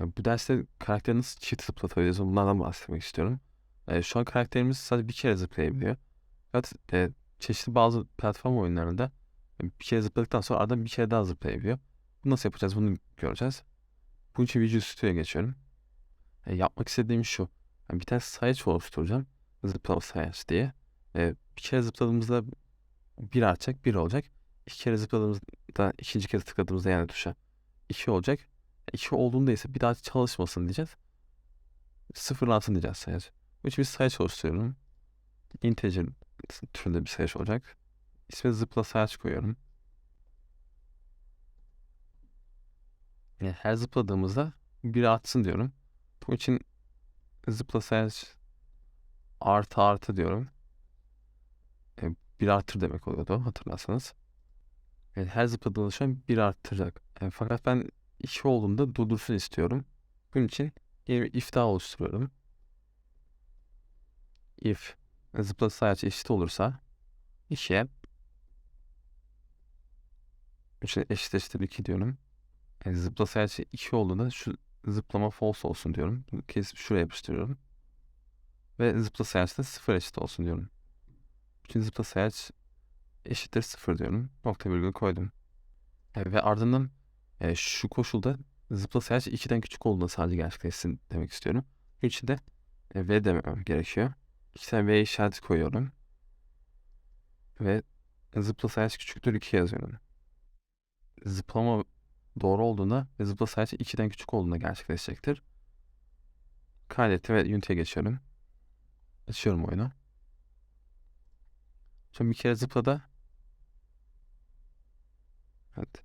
Yani bu derste karakteri nasıl çift zıplatabiliriz bunlardan bahsetmek istiyorum. Ee, şu an karakterimiz sadece bir kere zıplayabiliyor. Fakat e, çeşitli bazı platform oyunlarında e, bir kere zıpladıktan sonra aradan bir kere daha zıplayabiliyor. Bunu nasıl yapacağız bunu göreceğiz. Bunun için Visual Studio'ya geçiyorum. E, yapmak istediğim şu. Yani bir tane sayaç oluşturacağım. Zıplama sayaç diye. E, bir kere zıpladığımızda bir artacak, bir olacak. İki kere zıpladığımızda, ikinci kez tıkladığımızda yani tuşa iki olacak. İki olduğunda ise bir daha çalışmasın diyeceğiz. Sıfırlansın diyeceğiz sayaç. Bu için bir sayaç oluşturuyorum. Integer türünde bir sayaç olacak. İsmi zıpla sayaç koyuyorum. Yani her zıpladığımızda bir artsın diyorum. Bu için zıpla sayaç artı artı diyorum. E, bir artır demek oluyordu hatırlarsanız. Yani her zıpladığında şu an bir arttıracak. E, fakat ben iki olduğunda durdursun istiyorum. Bunun için yeni bir if daha oluşturuyorum. If zıpla sayaç eşit olursa 2'ye için eşit eşittir 2 diyorum. Yani zıpla sayaç 2 olduğunda şu zıplama false olsun diyorum. Kesip şuraya yapıştırıyorum. Ve zıpla sayaç da 0 eşit olsun diyorum. Bütün zıpla sayaç eşittir 0 diyorum. Nokta virgül koydum. E, ve ardından e, şu koşulda zıpla sayaç 2'den küçük olduğunda sadece gerçekleşsin demek istiyorum. Bunun de V demem gerekiyor. İki V işareti koyuyorum. Ve zıpla sayaç küçüktür 2 yazıyorum. Zıplama doğru olduğunda ve zıpla sayaç 2'den küçük olduğunda gerçekleşecektir. Kaydettim ve Unity'ye geçiyorum. Açıyorum oyunu. Şimdi bir kere zıpladı. Evet.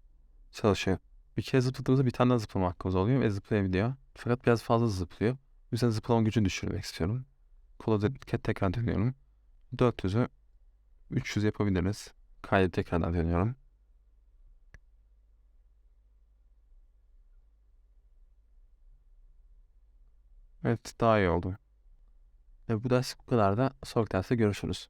Çalışıyor. Bir kere zıpladığımızda bir tane daha zıplama hakkımız oluyor ve zıplayabiliyor. Fakat biraz fazla zıplıyor. Bu yüzden zıplama gücünü düşürmek istiyorum. Kola tekrar dönüyorum. 400'ü 300 yapabiliriz. Kaydı tekrardan dönüyorum. Evet daha iyi oldu. Ve bu ders bu kadar da sonraki derste görüşürüz.